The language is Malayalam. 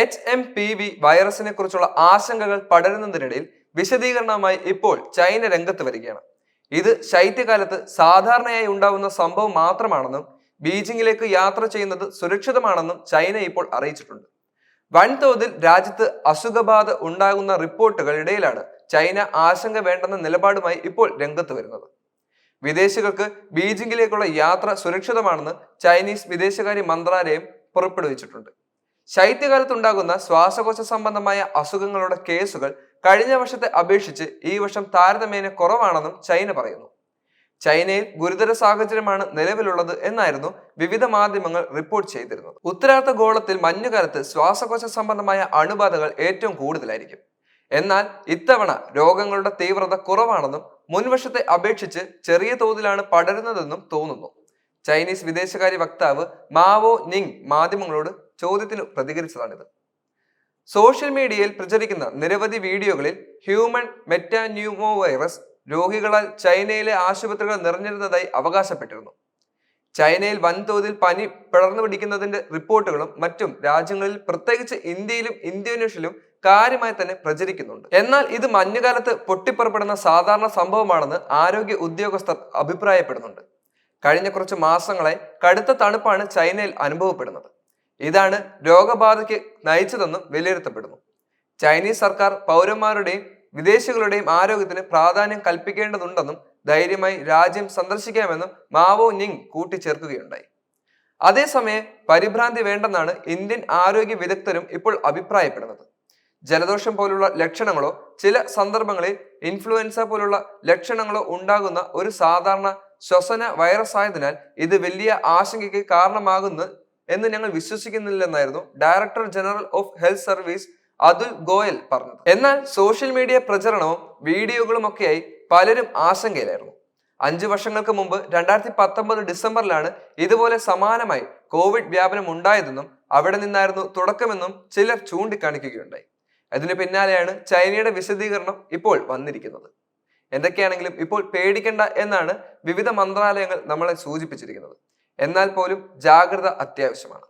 എച്ച് എം പി വി വൈറസിനെ കുറിച്ചുള്ള ആശങ്കകൾ പടരുന്നതിനിടയിൽ വിശദീകരണവുമായി ഇപ്പോൾ ചൈന രംഗത്ത് വരികയാണ്. ഇത് ശൈത്യകാലത്ത് സാധാരണയായി ഉണ്ടാവുന്ന സംഭവം മാത്രമാണെന്നും ബീജിംഗിലേക്ക് യാത്ര ചെയ്യുന്നത് സുരക്ഷിതമാണെന്നും ചൈന ഇപ്പോൾ അറിയിച്ചിട്ടുണ്ട്. വൻതോതിൽ രാജ്യത്ത് അസുഖബാധ ഉണ്ടാകുന്ന റിപ്പോർട്ടുകളിടയിലാണ് ചൈന ആശങ്ക വേണ്ടെന്ന നിലപാടുമായി ഇപ്പോൾ രംഗത്ത് വരുന്നത്. വിദേശികൾക്ക് ബീജിംഗിലേക്കുള്ള യാത്ര സുരക്ഷിതമാണെന്ന് ചൈനീസ് വിദേശകാര്യ മന്ത്രാലയം പുറപ്പെടുവിച്ചിട്ടുണ്ട്. ശൈത്യകാലത്തുണ്ടാകുന്ന ശ്വാസകോശ സംബന്ധമായ അസുഖങ്ങളുടെ കേസുകൾ കഴിഞ്ഞ വർഷത്തെ അപേക്ഷിച്ച് ഈ വർഷം താരതമ്യേന കുറവാണെന്നും ചൈന പറയുന്നു. ചൈനയിൽ ഗുരുതര സാഹചര്യമാണ് നിലവിലുള്ളത് എന്നായിരുന്നു വിവിധ മാധ്യമങ്ങൾ റിപ്പോർട്ട് ചെയ്തിരുന്നത്. ഉത്തരാർദ്ധ ഗോളത്തിൽ മഞ്ഞുകാലത്ത് ശ്വാസകോശ സംബന്ധമായ അണുബാധകൾ ഏറ്റവും കൂടുതലായിരിക്കും. എന്നാൽ ഇത്തവണ രോഗങ്ങളുടെ തീവ്രത കുറവാണെന്നും മുൻവർഷത്തെ അപേക്ഷിച്ച് ചെറിയ തോതിലാണ് പടരുന്നതെന്നും തോന്നുന്നു. ചൈനീസ് വിദേശകാര്യ വക്താവ് മാവോ നിങ് മാധ്യമങ്ങളോട് ചോദ്യത്തിന് പ്രതികരിച്ചതാണിത്. സോഷ്യൽ മീഡിയയിൽ പ്രചരിക്കുന്ന നിരവധി വീഡിയോകളിൽ ഹ്യൂമൻ മെറ്റാന്യൂമോ വൈറസ് രോഗികളാൽ ചൈനയിലെ ആശുപത്രികൾ നിറഞ്ഞിരുന്നതായി അവകാശപ്പെട്ടിരുന്നു. ചൈനയിൽ വൻതോതിൽ പനി പിളർന്നു പിടിക്കുന്നതിന്റെ റിപ്പോർട്ടുകളും മറ്റും രാജ്യങ്ങളിൽ പ്രത്യേകിച്ച് ഇന്ത്യയിലും ഇന്തോനേഷ്യയിലും കാര്യമായി തന്നെ പ്രചരിക്കുന്നുണ്ട്. എന്നാൽ ഇത് മഞ്ഞുകാലത്ത് പൊട്ടിപ്പുറപ്പെടുന്ന സാധാരണ സംഭവമാണെന്ന് ആരോഗ്യ ഉദ്യോഗസ്ഥർ അഭിപ്രായപ്പെടുന്നുണ്ട്. കഴിഞ്ഞ കുറച്ച് മാസങ്ങളായി കടുത്ത തണുപ്പാണ് ചൈനയിൽ അനുഭവപ്പെടുന്നത്. ഇതാണ് രോഗബാധയ്ക്ക് നയിച്ചതെന്നും വിലയിരുത്തപ്പെടുന്നു. ചൈനീസ് സർക്കാർ പൗരന്മാരുടെയും വിദേശികളുടെയും ആരോഗ്യത്തിന് പ്രാധാന്യം കൽപ്പിക്കേണ്ടതുണ്ടെന്നും ധൈര്യമായി രാജ്യം സന്ദർശിക്കാമെന്നും മാവോ നിങ് കൂട്ടിച്ചേർക്കുകയുണ്ടായി. അതേസമയം പരിഭ്രാന്തി വേണ്ടെന്നാണ് ഇന്ത്യൻ ആരോഗ്യ വിദഗ്ധരും ഇപ്പോൾ അഭിപ്രായപ്പെടുന്നത്. ജലദോഷം പോലുള്ള ലക്ഷണങ്ങളോ ചില സന്ദർഭങ്ങളിൽ ഇൻഫ്ലുവൻസ പോലുള്ള ലക്ഷണങ്ങളോ ഉണ്ടാകുന്ന ഒരു സാധാരണ ശ്വസന വൈറസ് ആയതിനാൽ ഇത് വലിയ ആശങ്കയ്ക്ക് കാരണമാകുന്നു എന്ന് ഞങ്ങൾ വിശ്വസിക്കുന്നില്ലെന്നായിരുന്നു director general of health service Atul Goyal പറഞ്ഞത്. എന്നാൽ സോഷ്യൽ മീഡിയ പ്രചരണവും വീഡിയോകളും ഒക്കെയായി പലരും ആശങ്കയിലായിരുന്നു. അഞ്ചു വർഷങ്ങൾക്ക് മുമ്പ് രണ്ടായിരത്തി പത്തൊമ്പത് ഡിസംബറിലാണ് ഇതുപോലെ സമാനമായി കോവിഡ് വ്യാപനം ഉണ്ടായതെന്നും അവിടെ നിന്നായിരുന്നു തുടക്കമെന്നും ചിലർ ചൂണ്ടിക്കാണിക്കുകയുണ്ടായി. അതിനു പിന്നാലെയാണ് ചൈനയുടെ വിശദീകരണം ഇപ്പോൾ വന്നിരിക്കുന്നത്. എന്തൊക്കെയാണെങ്കിലും ഇപ്പോൾ പേടിക്കേണ്ട എന്നാണ് വിവിധ മന്ത്രാലയങ്ങൾ നമ്മളെ സൂചിപ്പിച്ചിരിക്കുന്നത്. എന്നാൽ പോലും ജാഗ്രത അത്യാവശ്യമാണ്.